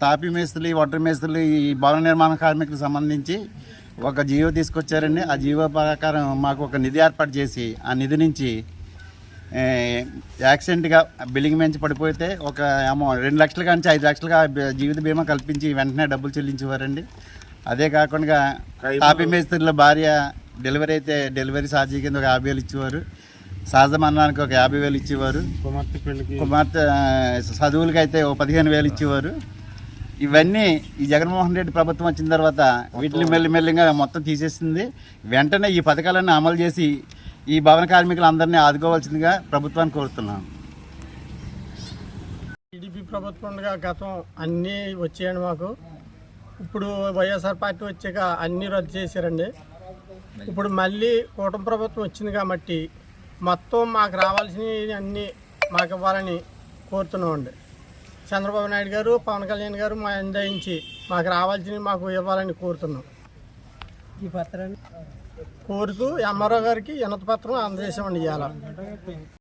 తాపి మేస్త్రులు water మేస్త్రులు ఈ భవన నిర్మాణ కార్మికులకు సంబంధించి ఒక జీవో తీసుకొచ్చారండి. ఆ జీవో ప్రకారం మాకు ఒక నిధి ఏర్పాటు చేసి ఆ నిధి నుంచి యాక్సిడెంట్గా బిల్డింగ్ మించి పడిపోతే ఒక అమౌంట్ రెండు లక్షల నుంచి ఐదు లక్షలుగా జీవిత బీమా కల్పించి వెంటనే డబ్బులు చెల్లించేవారండి. అదే కాకుండా తాపి మేస్త్రుల భార్య డెలివరీ అయితే డెలివరీ ఛార్జీ కింద ఒక యాభై వేలు ఇచ్చేవారు. సహజ మరణానికి ఒక యాభై వేలు ఇచ్చేవారు. కుమార్తె కుమార్తె ఆ, చదువులకి అయితే ఓ పదిహేను వేలు ఇచ్చేవారు. ఇవన్నీ ఈ జగన్మోహన్ రెడ్డి ప్రభుత్వం వచ్చిన తర్వాత వీటిని మెల్లిమెల్లిగా మొత్తం తీసేసింది. వెంటనే ఈ పథకాలన్నీ అమలు చేసి ఈ భవన కార్మికులందరినీ ఆదుకోవాల్సిందిగా ప్రభుత్వాన్ని కోరుతున్నాను. టీడీపీ ప్రభుత్వం ఉండగా గతం అన్నీ వచ్చాయండి మాకు. ఇప్పుడు వైఎస్ఆర్ పార్టీ వచ్చాక అన్నీ రద్దు చేశారండి. ఇప్పుడు మళ్ళీ కూటమి ప్రభుత్వం వచ్చింది కాబట్టి మొత్తం మాకు రావాల్సినవి అన్నీ మాకు ఇవ్వాలని కోరుతున్నామండి. చంద్రబాబు నాయుడు గారు పవన్ కళ్యాణ్ గారు మా అందయించి మాకు రావాల్సినవి మాకు ఇవ్వాలని కోరుతున్నాం. ఈ పత్రాన్ని కోరుతూ ఎంఆర్ఓ గారికి వినతి పత్రం అందజేసామండి ఇవాళ.